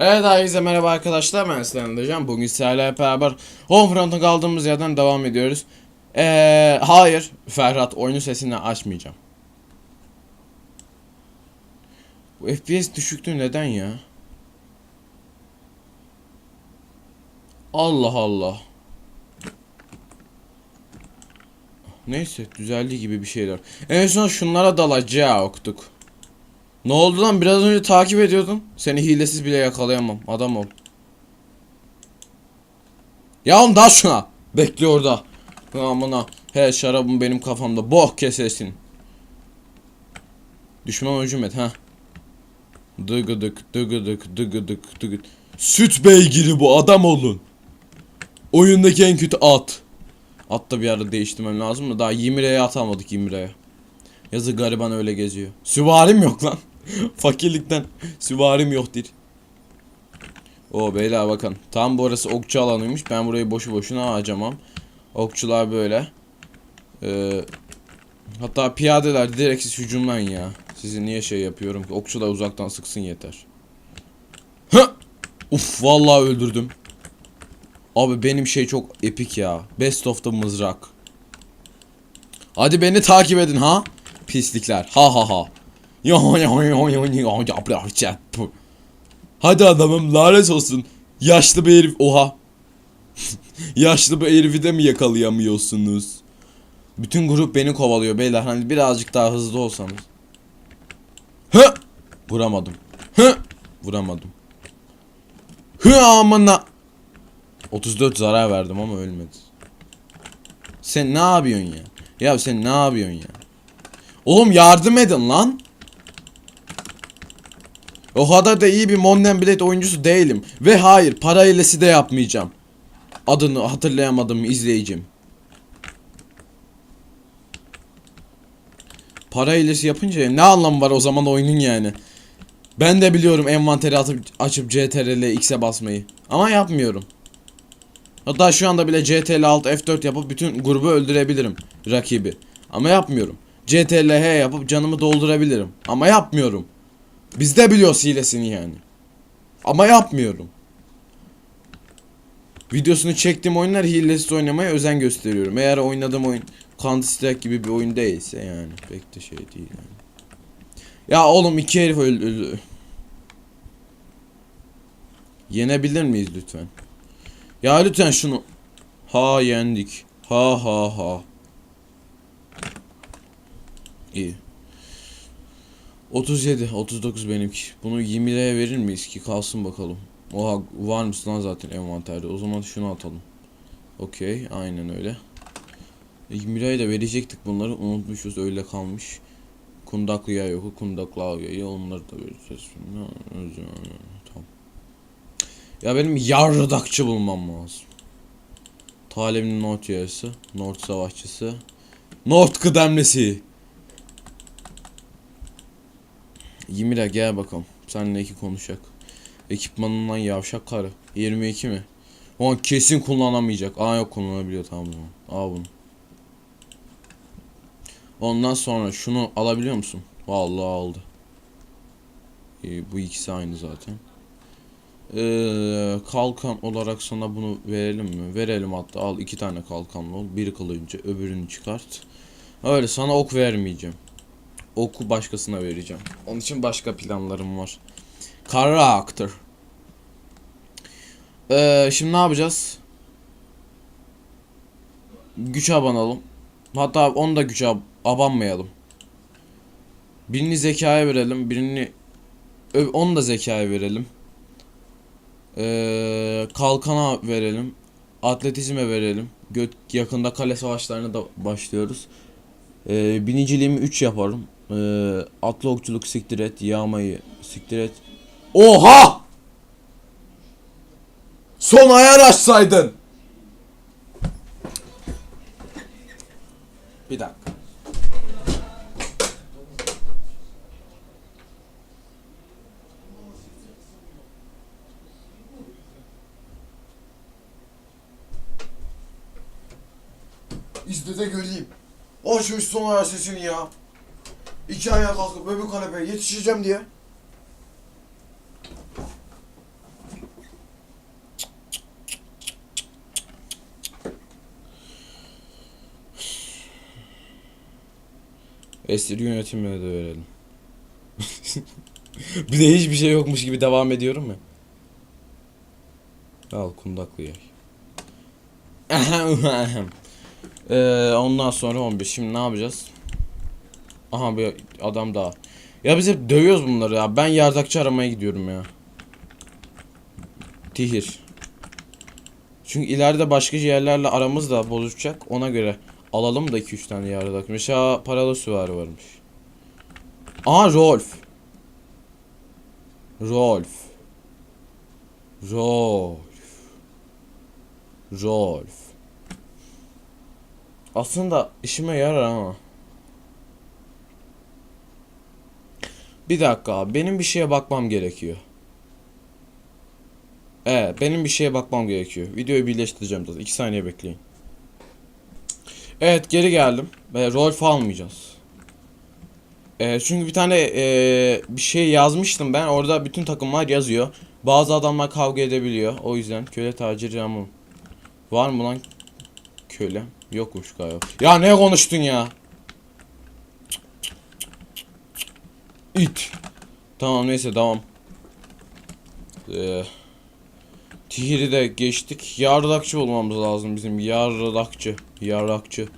Evet herkese merhaba arkadaşlar ben Sinan. Bugün sizlerle beraber Homefront'a kaldığımız yerden devam ediyoruz. Eee hayır Ferhat oyunu sesini açmayacağım. Bu FPS düşüktü neden ya? Allah Allah. Neyse düzeldi gibi bir şeyler. En son şunlara dalacaktık. Ne oldu lan biraz önce takip ediyordum. Seni hilesiz bile yakalayamam. Adam ol. Ya oğlum daha şuna. Bekle orada. Amına. He şarabım benim kafamda. Boh kesesin. Düşman hücum et ha. Dıgıdık dıgıdık dıgıdık dıgıdık. Süt beygiri bu adam olun. Oyundaki en kötü at. At da bir ara değiştirmem lazım da daha 20 liraya atamadık 20 liraya. Yazı gariban öyle geziyor. Süvarim yok lan. Fakirlikten süvarim yok değil. O beyler bakın. Tam burası okçu alanıymış. Ben burayı boşu boşuna harcamam. Okçular böyle. Ee, hatta piyadeler direkt siz hücumlayın ya. Sizi niye şey yapıyorum ki? Okçular uzaktan sıksın yeter. Hı! Uf vallahi öldürdüm. Abi benim şey çok epik ya. Best of the mızrak. Hadi beni takip edin ha. Pislikler. Ha ha ha. Hadi adamım lanet olsun. Yaşlı bir herif. Oha. Yaşlı bir herifi de mi yakalayamıyorsunuz? Bütün grup beni kovalıyor beyler. Hani birazcık daha hızlı olsanız. Hı! Vuramadım. Hı! Vuramadım. Hı amına. 34 zarar verdim ama ölmedi. Sen ne yapıyorsun ya? Ya sen ne yapıyorsun ya? Oğlum yardım edin lan. O kadar da iyi bir Monden Blade oyuncusu değilim. Ve hayır para hilesi de yapmayacağım. Adını hatırlayamadım izleyicim. Para hilesi yapınca ne anlamı var o zaman oyunun yani. Ben de biliyorum envanteri atıp açıp CTRL X'e basmayı. Ama yapmıyorum. Hatta şu anda bile CTRL Alt F4 yapıp bütün grubu öldürebilirim rakibi. Ama yapmıyorum. CTRL H yapıp canımı doldurabilirim. Ama yapmıyorum. Biz de biliyoruz hilesini yani. Ama yapmıyorum. Videosunu çektiğim oyunlar hilesiz oynamaya özen gösteriyorum. Eğer oynadığım oyun Counter Strike gibi bir oyun değilse yani pek de şey değil yani. Ya oğlum iki herif öldü. Yenebilir miyiz lütfen? Ya lütfen şunu. Ha yendik. Ha ha ha. İyi. 37, 39 benimki. Bunu 20 liraya verir miyiz ki kalsın bakalım. Oha var mısın lan zaten envanterde. O zaman şunu atalım. Okey, aynen öyle. 20 liraya da verecektik bunları. Unutmuşuz öyle kalmış. Kundaklı yay yok. Kundaklı av yayı onları da vereceğiz. Tamam. Ya benim yardakçı bulmam lazım. Talim'in North yarısı. North savaşçısı. North kıdemlisi. Yimira gel bakalım. Seninle iki konuşacak. Ekipmanından yavşak karı. 22 mi? O an kesin kullanamayacak. Aa yok kullanabiliyor tamam o zaman. Al bunu. Ondan sonra şunu alabiliyor musun? Vallahi aldı. Ee, bu ikisi aynı zaten. Ee, kalkan olarak sana bunu verelim mi? Verelim hatta al iki tane kalkanlı ol. Bir kılınca öbürünü çıkart. Öyle sana ok vermeyeceğim. Oku başkasına vereceğim. Onun için başka planlarım var. Karakter. Ee, şimdi ne yapacağız? Güç abanalım. Hatta onu da güç ab abanmayalım. Birini zekaya verelim. Birini onu da zekaya verelim. Ee, kalkana verelim. Atletizme verelim. Gö yakında kale savaşlarına da başlıyoruz. Ee, biniciliğimi 3 yaparım. Ee, atlı okçuluk siktir et. Yağmayı siktir et. Oha! Son ayar açsaydın. Bir dakika. İzle de göreyim. Açmış son ayar sesini ya. İki ayağa kalkıp öbür kanepeye yetişeceğim diye. Esir yönetimine de verelim. bir de hiçbir şey yokmuş gibi devam ediyorum ya. Al kundaklı yer. ee, ondan sonra 11. Şimdi ne yapacağız? Aha bir adam daha. Ya biz hep dövüyoruz bunları ya. Ben yardakçı aramaya gidiyorum ya. Tihir. Çünkü ileride başka yerlerle aramız da bozuşacak. Ona göre alalım da 2-3 tane yardak. Mesela paralı süvari varmış. Aa Rolf. Rolf. Rolf. Rolf. Aslında işime yarar ama. Bir dakika abi, benim bir şeye bakmam gerekiyor. Evet benim bir şeye bakmam gerekiyor. Videoyu birleştireceğim zaten. 2 saniye bekleyin. Evet geri geldim. Ve Rolf almayacağız. Ee, çünkü bir tane ee, bir şey yazmıştım ben. Orada bütün takımlar yazıyor. Bazı adamlar kavga edebiliyor. O yüzden köle tacir Ramon. Var mı lan köle? Yokmuş galiba. Ya ne konuştun ya? İt. Tamam neyse tamam. Ee, Tihir'i de geçtik. Yardakçı olmamız lazım bizim. Yardakçı. Yardakçı.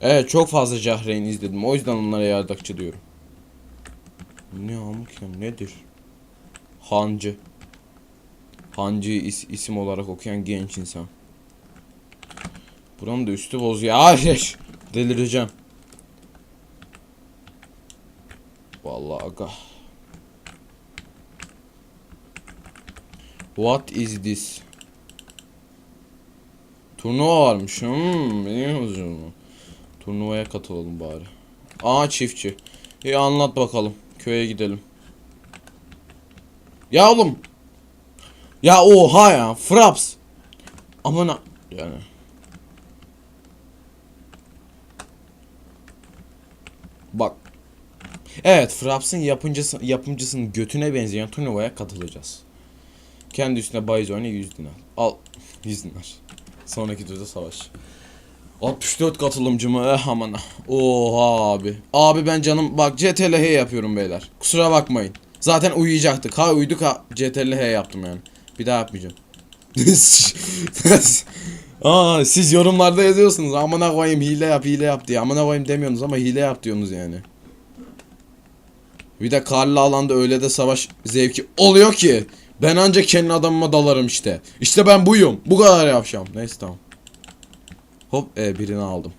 Evet çok fazla Cahreyn izledim. O yüzden onlara yardakçı diyorum. Ne amk ya nedir? Hancı. Hancı is- isim olarak okuyan genç insan. Buranın da üstü boz ya. Delireceğim. Vallahi aga. What is this? Turnuva varmış. Hmm, benim huzuruma. Turnuvaya katılalım bari. Aa çiftçi. İyi anlat bakalım. Köye gidelim. Ya oğlum. Ya oha ya. Fraps. Amına. Yani. Bak. Evet Fraps'ın yapımcısı, yapımcısının götüne benzeyen turnuvaya katılacağız. Kendi üstüne bahis oyna 100 dinar. Al 100 dinar. Sonraki turda savaş. 64 katılımcı mı? Eh aman. ah. Oha abi. Abi ben canım bak CTLH yapıyorum beyler. Kusura bakmayın. Zaten uyuyacaktık. Ha uyuduk ha CTLH yaptım yani. Bir daha yapmayacağım. Aa siz yorumlarda yazıyorsunuz. Amına koyayım hile yap hile yap diye. Amına koyayım demiyorsunuz ama hile yap diyorsunuz yani. Bir de karlı alanda öyle de savaş zevki oluyor ki. Ben ancak kendi adamıma dalarım işte. İşte ben buyum. Bu kadar yapacağım. Neyse tamam. Hop e, birini aldım.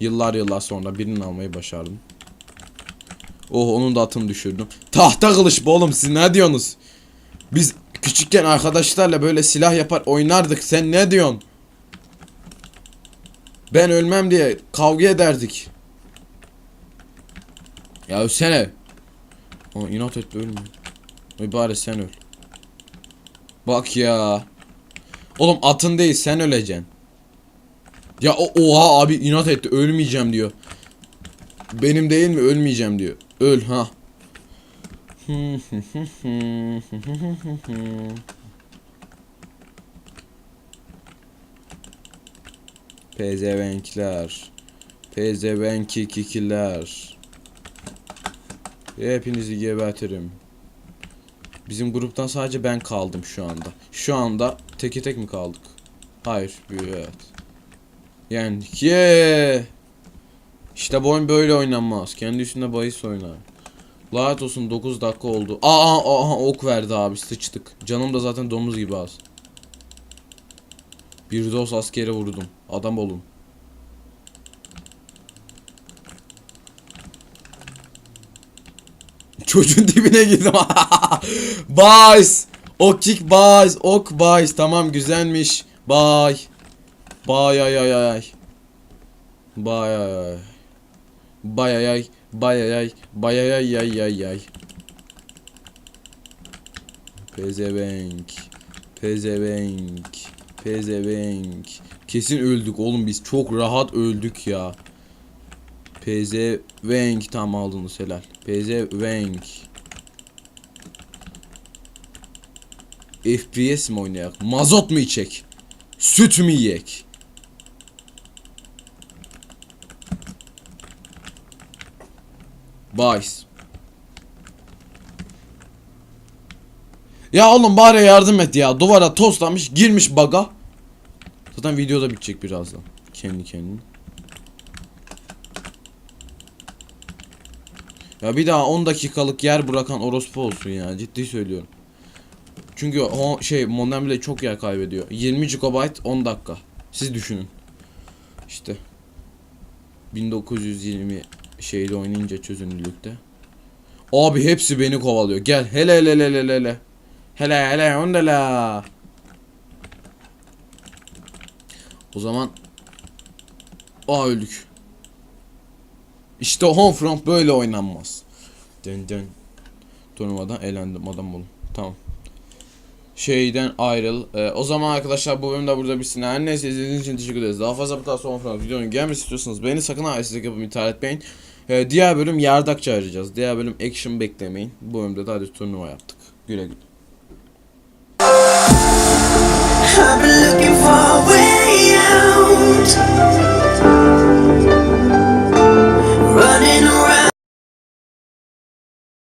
Yıllar yıllar sonra birini almayı başardım. Oh onun da atını düşürdüm. Tahta kılıç bu oğlum siz ne diyorsunuz? Biz küçükken arkadaşlarla böyle silah yapar oynardık. Sen ne diyorsun? Ben ölmem diye kavga ederdik. Ya ölsene. Aa, inat etti ölmüyor. Ay bari sen öl. Bak ya. Oğlum atın değil sen öleceksin. Ya o oha abi inat etti ölmeyeceğim diyor. Benim değil mi ölmeyeceğim diyor. Öl ha. Pezevenkler. Pezevenki kikiler. Hepinizi gebertirim. Bizim gruptan sadece ben kaldım şu anda. Şu anda teke tek mi kaldık? Hayır, evet. Yendik. Yeah! İşte bu oyun böyle oynanmaz. Kendi üstünde bahis oynar. Lanet olsun 9 dakika oldu. Aa, aa, ok verdi abi sıçtık. Canım da zaten domuz gibi az. Bir dos askere vurdum. Adam olun. Çocuğun dibine girdim. Bays. Ok kick bays. Ok bays. Tamam güzelmiş. Bay. Bay ay ay ay. Bay ay ay. Bay ay ay. Bay ay ay. Bay ay ay ay ay ay. Pezevenk. Pezevenk. Pezevenk. Kesin öldük oğlum biz çok rahat öldük ya. Pezevenk tam aldınız helal. Pezevenk. FPS mi oynayak? Mazot mu içek? Süt mü yiyek? Bahis. Ya oğlum bari yardım et ya. Duvara tostlamış girmiş baga. Zaten videoda bitecek birazdan. Kendi kendine. Ya bir daha 10 dakikalık yer bırakan orospu olsun ya. Ciddi söylüyorum. Çünkü o şey modem bile çok yer kaybediyor. 20 GB 10 dakika. Siz düşünün. İşte 1920 şeyle oynayınca çözünürlükte. Abi hepsi beni kovalıyor. Gel hele hele hele hele hele. Hele hele ondela. O zaman Aa öldük. İşte Homefront böyle oynanmaz. Dön dön. Turnuvadan eğlendim adam olun. Tamam. Şeyden ayrıl. Ee, o zaman arkadaşlar bu bölümde burada bitsin. Her neyse izlediğiniz için teşekkür ederiz. Daha fazla bu tarz Homefront videonun gelmesi istiyorsanız beni sakın ailesizlik yapıp ithal etmeyin. Ee, diğer bölüm yardakçı arayacağız. Diğer bölüm action beklemeyin. Bu bölümde de hadi turnuva yaptık. Güle güle. I've been looking for a way out.